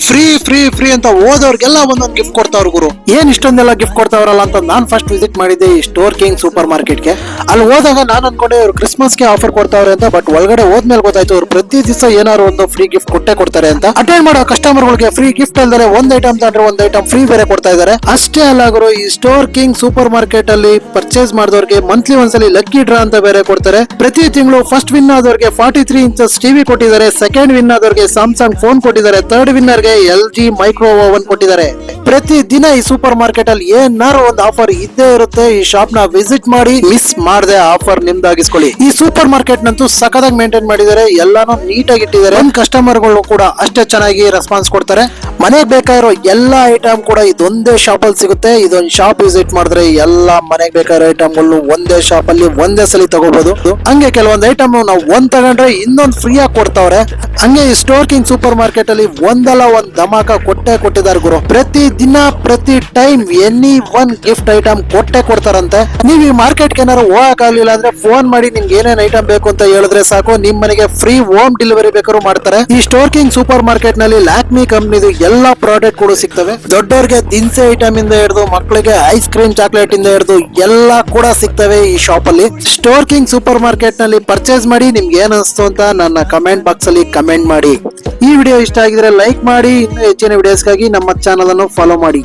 Free free free ಅಂತ ಓದೋರ್ಗೆಲ್ಲ ಒಂದೊಂದು gift ಕೊಡ್ತಾವ್ರ ಗುರು. ಏನ್ ಇಷ್ಟೊಂದೆಲ್ಲ ಗಿಫ್ಟ್ ಕೊಡ್ತಾವ್ರಲ್ಲ ಅಂತ ನಾನ್ ಫಸ್ಟ್ ವಿಸಿಟ್ ಮಾಡಿದ್ದೆ ಈ ಸ್ಟೋರ್ ಕಿಂಗ್ ಸೂಪರ್ ಮಾರ್ಕೆಟ್ಗೆ ಅಲ್ಲಿ ಹೋದಾಗ ನಾನು ಅನ್ಕೊಂಡೆ ಇವ್ರು ಕ್ರಿಸ್ಮಸ್ಗೆ ಆಫರ್ ಕೊಡ್ತಾವ್ರೆ ಅಂತ ಬಟ್ ಒಳಗಡೆ ಹೋದ್ಮೇಲೆ ಗೊತ್ತಾಯ್ತು ಅವ್ರು ಪ್ರತಿ ದಿವಸ ಏನಾದ್ರು ಒಂದು ಫ್ರೀ ಗಿಫ್ಟ್ ಕೊಟ್ಟೆ ಕೊಡ್ತಾರೆ ಅಂತ. ಅಟೆಂಡ್ ಮಾಡೋ ಕಸ್ಟಮರ್ ಗಳಿಗೆ ಫ್ರೀ ಗಿಫ್ಟ್ ಅಲ್ಲದೆ ಒಂದ್ ಐಟಮ್ ತಂದ್ರೆ ಒಂದ್ ಐಟಮ್ ಫ್ರೀ ಬೇರೆ ಕೊಡ್ತಾ ಇದಾರೆ. ಅಷ್ಟೇ ಅಲ್ಲ ಗುರು, ಈ ಸ್ಟೋರ್ ಕಿಂಗ್ ಸೂಪರ್ ಮಾರ್ಕೆಟ್ ಅಲ್ಲಿ ಪರ್ಚೇಸ್ ಮಾಡಿದವ್ರಿಗೆ ಮಂತ್ಲಿ ಒಂದ್ಸಲಿ ಲಕ್ಕಿ ಡ್ರಾ ಅಂತ ಬೇರೆ ಕೊಡ್ತಾರೆ. ಪ್ರತಿ ತಿಂಗಳು ಫಸ್ಟ್ ವಿನ್ ಆದವ್ರಿಗೆ ಫಾರ್ಟಿ ತ್ರೀ ಇಂಚಸ್ ಟಿವಿ ಕೊಟ್ಟಿದ್ದಾರೆ ಸೆಕೆಂಡ್ ವಿನ್ ಆದವ್ರಿಗೆ ಸ್ಯಾಮ್ಸಂಗ್ ಫೋನ್ ಕೊಟ್ಟಿದ್ದಾರೆ ತರ್ಡ್ ವಿನ್ನರ್ಗೆ ಎಲ್ ಮೈಕ್ರೋ ಓವನ್ ಕೊಟ್ಟಿದ್ದಾರೆ. ಪ್ರತಿ ದಿನ ಈ ಸೂಪರ್ ಮಾರ್ಕೆಟ್ ಅಲ್ಲಿ ಏನಾರು ಒಂದು ಆಫರ್ ಇದ್ದೇ ಇರುತ್ತೆ, ಈ ಶಾಪ್ನ ವಿಸಿಟ್ ಮಾಡಿ ಮಿಸ್ ಮಾಡದೆ ಆಫರ್ ನಿಮ್ದಾಗಿಸ್ಕೊಳ್ಳಿ. ಈ ಸೂಪರ್ ಮಾರ್ಕೆಟ್ ನಂತೂ ಸಖತ್ತಾಗಿ ಮೇಂಟೈನ್ ಮಾಡಿದ್ದಾರೆ, ಎಲ್ಲಾನು ನೀಟಾಗಿ ಇಟ್ಟಿದ್ದಾರೆ. ಕಸ್ಟಮರ್ಗಳು ಕೂಡ ಅಷ್ಟೇ ಚೆನ್ನಾಗಿ ರೆಸ್ಪಾನ್ಸ್ ಕೊಡ್ತಾರೆ. ಮನೆಗೆ ಬೇಕಾಗಿರೋ ಎಲ್ಲಾ ಐಟಮ್ ಕೂಡ ಇದೊಂದೇ ಶಾಪ್ ಅಲ್ಲಿ ಸಿಗುತ್ತೆ. ಇದೊಂದು ಶಾಪ್ ವಿಸಿಟ್ ಮಾಡಿದ್ರೆ ಎಲ್ಲಾ ಮನೆಗೆ ಬೇಕಾಗಿರೋ ಐಟಮ್ಗಳು ಒಂದೇ ಶಾಪ್ ಅಲ್ಲಿ, ಒಂದೇ ಸಲ ತಗೋಬಹುದು ಹಂಗೆ ಕೆಲವೊಂದು ಐಟಮ್ ನಾವು ಒಂದ್ ತಗೊಂಡ್ರೆ ಇನ್ನೊಂದ್ ಫ್ರೀ ಆಗಿ ಕೊಡ್ತಾವ್ರೆ. ಹಂಗೆ ಈ ಸ್ಟೋರ್ ಕಿಂಗ್ ಸೂಪರ್ ಮಾರ್ಕೆಟ್ ಅಲ್ಲಿ ಒಂದಲ್ಲ ಒಂದ್ ಧಮಾಕ ಕೊಟ್ಟೆ ಕೊಟ್ಟಿದ್ದಾರೆ ಗುರು. ಪ್ರತಿ ದಿನ ಪ್ರತಿ time any one gift item ಕೊಟ್ಟೆ ಕೊಡ್ತಾರಂತೆ. ನೀವು ಈ ಮಾರ್ಕೆಟ್ ಏನಾರು ಆಗ್ಲಿಲ್ಲ ಅಂದ್ರೆ ಫೋನ್ ಮಾಡಿ ನಿಮ್ಗೆ ಏನೇನ್ ಐಟಮ್ ಬೇಕು ಅಂತ ಹೇಳಿದ್ರೆ ಸಾಕು. ನಿಮ್ ಮನೆಗೆ ಫ್ರೀ ಹೋಮ್ ಡೆಲಿವರಿ ಬೇಕಾದ್ರೂ ಮಾಡ್ತಾರೆ. ಈ ಸ್ಟೋರ್ ಕಿಂಗ್ ಸೂಪರ್ ಮಾರ್ಕೆಟ್ನಲ್ಲಿ ಲ್ಯಾಕ್ಮಿ ಕಂಪ್ನಿದು ಎಲ್ಲಾ ಪ್ರಾಡಕ್ಟ್ ಕೂಡ ಸಿಗ್ತವೆ. ದೊಡ್ಡವರಿಗೆ ದಿನಸಿ ಐಟಮ್ ಇಂದ ಹಿಡಿದು ಮಕ್ಕಳಿಗೆ ಐಸ್ ಕ್ರೀಮ್ ಚಾಕ್ಲೇಟ್ ಇಂದ ಹಿಡಿದು ಎಲ್ಲಾ ಕೂಡ ಸಿಗ್ತವೆ ಈ ಶಾಪ್ ಅಲ್ಲಿ. ಸ್ಟೋರ್ ಕಿಂಗ್ ಸೂಪರ್ ಮಾರ್ಕೆಟ್ನಲ್ಲಿ ಪರ್ಚೇಸ್ ಮಾಡಿ ನಿಮ್ಗೆ ಏನ್ ಅನಿಸ್ತು ಅಂತ ನನ್ನ ಕಮೆಂಟ್ ಬಾಕ್ಸ್ ಅಲ್ಲಿ ಕಮೆಂಟ್ ಮಾಡಿ. ಈ ವಿಡಿಯೋ ಇಷ್ಟ ಆಗಿದ್ರೆ ಲೈಕ್ ಮಾಡಿ. ಇನ್ನು ಹೆಚ್ಚಿನ ವಿಡಿಯೋಸ್ಗಾಗಿ ನಮ್ಮ ಚಾನಲ್ ಅನ್ನು ಫಾಲೋ ಮಾಡಿ.